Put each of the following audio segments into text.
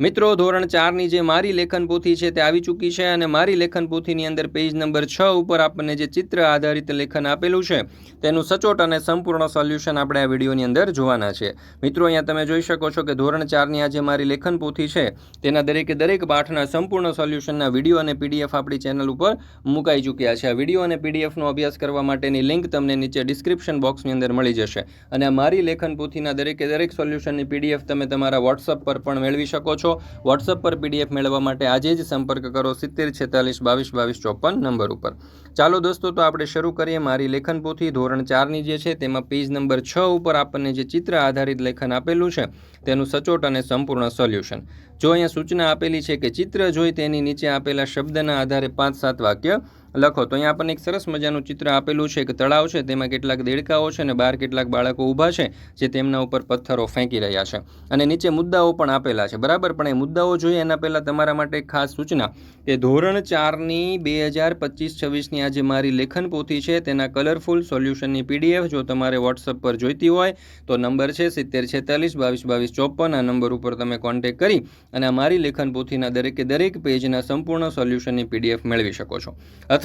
મિત્રો, ધોરણ ચારની જે મારી લેખન પોથી છે તે આવી ચૂકી છે અને મારી લેખન પોથીની અંદર પેજ નંબર છ ઉપર આપણને જે ચિત્ર આધારિત લેખન આપેલું છે, તેનું સચોટ અને સંપૂર્ણ સોલ્યુશન આપણે આ વિડીયોની અંદર જોવાના છે. મિત્રો, અહીંયા તમે જોઈ શકો છો કે ધોરણ ચારની આ જે મારી લેખન પોથી છે, તેના દરેકે દરેક પાઠના સંપૂર્ણ સોલ્યુશનના વીડિયો અને પીડીએફ આપણી ચેનલ ઉપર મુકાઈ ચૂક્યા છે. આ વીડિયો અને પીડીએફનો અભ્યાસ કરવા માટેની લિંક તમને નીચે ડિસ્ક્રિપ્શન બોક્સની અંદર મળી જશે. અને મારી લેખન પોથીના દરેકે દરેક સોલ્યુશનની પીડીએફ તમે તમારા વોટ્સઅપ પર પણ મેળવી શકો છો. વોટ્સઅપ પર પીડીએફ મેળવવા માટે આજે જ સંપર્ક કરો સિત્તેર છેતાલીસ બાવીસ બાવીસ ચોપન નંબર ઉપર. ચાલો દોસ્તો, તો આપણે શરૂ કરીએ મારી લેખન પોથી ધોરણ ચારની જે છે, તેમાં પેજ નંબર છ ઉપર આપણને જે ચિત્ર આધારિત લેખન આપેલું છે, તેનું સચોટ અને સંપૂર્ણ સોલ્યુશન. જો અહીંયા સૂચના આપેલી છે કે ચિત્ર જોઈ તેની નીચે આપેલા શબ્દના આધારે પાંચ સાત વાક્ય લખો, તો અહીંયા આપણને એક સરસ મજાનું ચિત્ર આપેલું છે, એક તળાવ છે, તેમાં કેટલાક દેડકાઓ છે અને બહાર કેટલાક બાળકો ઊભા છે, જે તેમના ઉપર પથ્થરો ફેંકી રહ્યા છે. અને નીચે મુદ્દાઓ પણ આપેલા છે. બરાબર, પણ એ મુદ્દાઓ જોઈએ, એના પહેલાં તમારા માટે ખાસ સૂચના કે ધોરણ ચારની બે હજાર પચીસ છવ્વીસની આ જે મારી લેખન પોથી છે, તેના કલરફુલ સોલ્યુશનની પીડીએફ જો તમારે વોટ્સઅપ પર જોઈતી હોય, તો નંબર છે સિત્તેર છેતાલીસ, બાવીસ બાવીસ, ચોપન. આ નંબર ઉપર તમે કોન્ટેક કરી અને મારી લેખન પોથીના દરેકે દરેક પેજના સંપૂર્ણ સોલ્યુશનની પીડીએફ મેળવી શકો છો.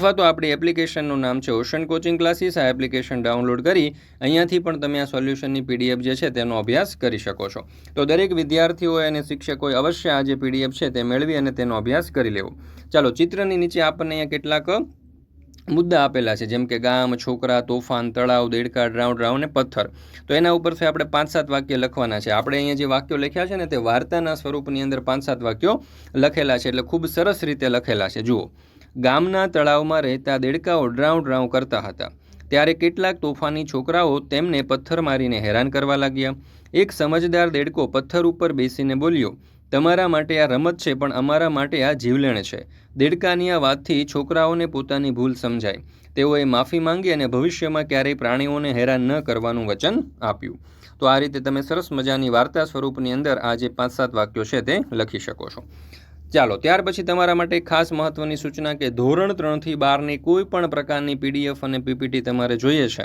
અથવા તો આપણી એપ્લિકેશનનું નામ છે ઓશન કોચિંગ ક્લાસીસ. આ એપ્લિકેશન ડાઉનલોડ કરી અહીંયાથી પણ તમે આ સોલ્યુશનની પીડીએફ જે છે તેનો અભ્યાસ કરી શકો છો. તો દરેક વિદ્યાર્થીઓએ અને શિક્ષકોએ અવશ્ય આ જે પીડીએફ છે તે મેળવી અને તેનો અભ્યાસ કરી લેવો. ચાલો, ચિત્રની નીચે આપણને અહીંયા કેટલાક મુદ્દા આપેલા છે, જેમ કે ગામ, છોકરા, તોફાન, તળાવ, દેડકા ડ્રાઉ ડ્રાઉ અને પથ્થર. તો એના ઉપરથી આપણે પાંચ સાત વાક્ય લખવાના છે. આપણે અહીંયા જે વાક્યો લખ્યા છે ને તે વાર્તાના સ્વરૂપની અંદર પાંચ સાત વાક્યો લખેલા છે, એટલે ખૂબ સરસ રીતે લખેલા છે. જુઓ. ગામના તળાવમાં રહેતા દેડકાઓ ડ્રાઉ ડ્રાઉ કરતા હતા. ત્યારે કેટલાક તોફાની છોકરાઓ તેમને પથ્થર મારીને હેરાન કરવા લાગ્યા. એક સમજદાર દેડકો પથ્થર ઉપર બેસીને બોલ્યો, તમારા માટે આ રમત છે, પણ અમારા માટે આ જીવલેણ છે. દેડકાની આ વાતથી છોકરાઓને પોતાની ભૂલ સમજાય તેઓએ માફી માંગી અને ભવિષ્યમાં ક્યારેય પ્રાણીઓને હેરાન ન કરવાનું વચન આપ્યું. તો આ રીતે તમે સરસ મજાની વાર્તા સ્વરૂપની અંદર આ જે પાંચ સાત વાક્યો છે તે લખી શકો છો. ચાલો, ત્યાર પછી તમારા માટે ખાસ મહત્વની સૂચના કે ધોરણ ત્રણથી બારની કોઈ પણ પ્રકારની પીડીએફ અને પીપીટી તમારે જોઈએ છે.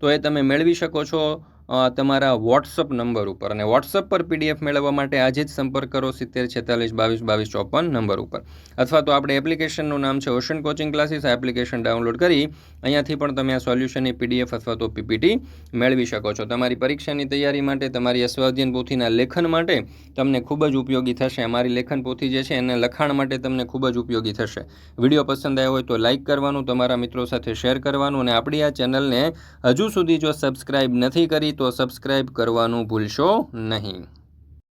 તો એ તમે મેળવી શકો છો. તમારા વોટ્સઅપ નંબર ઉપર અને વોટ્સઅપ પર પીડીએફ મેળવવા માટે આજે જ સંપર્ક કરો સિત્તેર છેતાલીસ બાવીસ બાવીસ ચોપન નંબર ઉપર. અથવા તો આપણે એપ્લિકેશનનું નામ છે ઓશન કોચિંગ ક્લાસીસ આ એપ્લિકેશન ડાઉનલોડ કરી અહીંયાથી પણ તમે આ સોલ્યુશનની પીડીએફ અથવા તો પીપીટી મેળવી શકો છો. તમારી પરીક્ષાની તૈયારી માટે, તમારી અસ્વાધ્યન પોથીના લેખન માટે તમને ખૂબ જ ઉપયોગી થશે. અમારી લેખન પોથી જે છે એને લખાણ માટે તમને ખૂબ જ ઉપયોગી થશે. વીડિયો પસંદ આવ્યો હોય તો લાઇક કરવાનું, તમારા મિત્રો સાથે શેર કરવાનું અને આપણી આ ચેનલને હજુ સુધી જો સબસ્ક્રાઇબ નથી કરી તો સબસ્ક્રાઈબ કરવાનું ભૂલશો નહીં.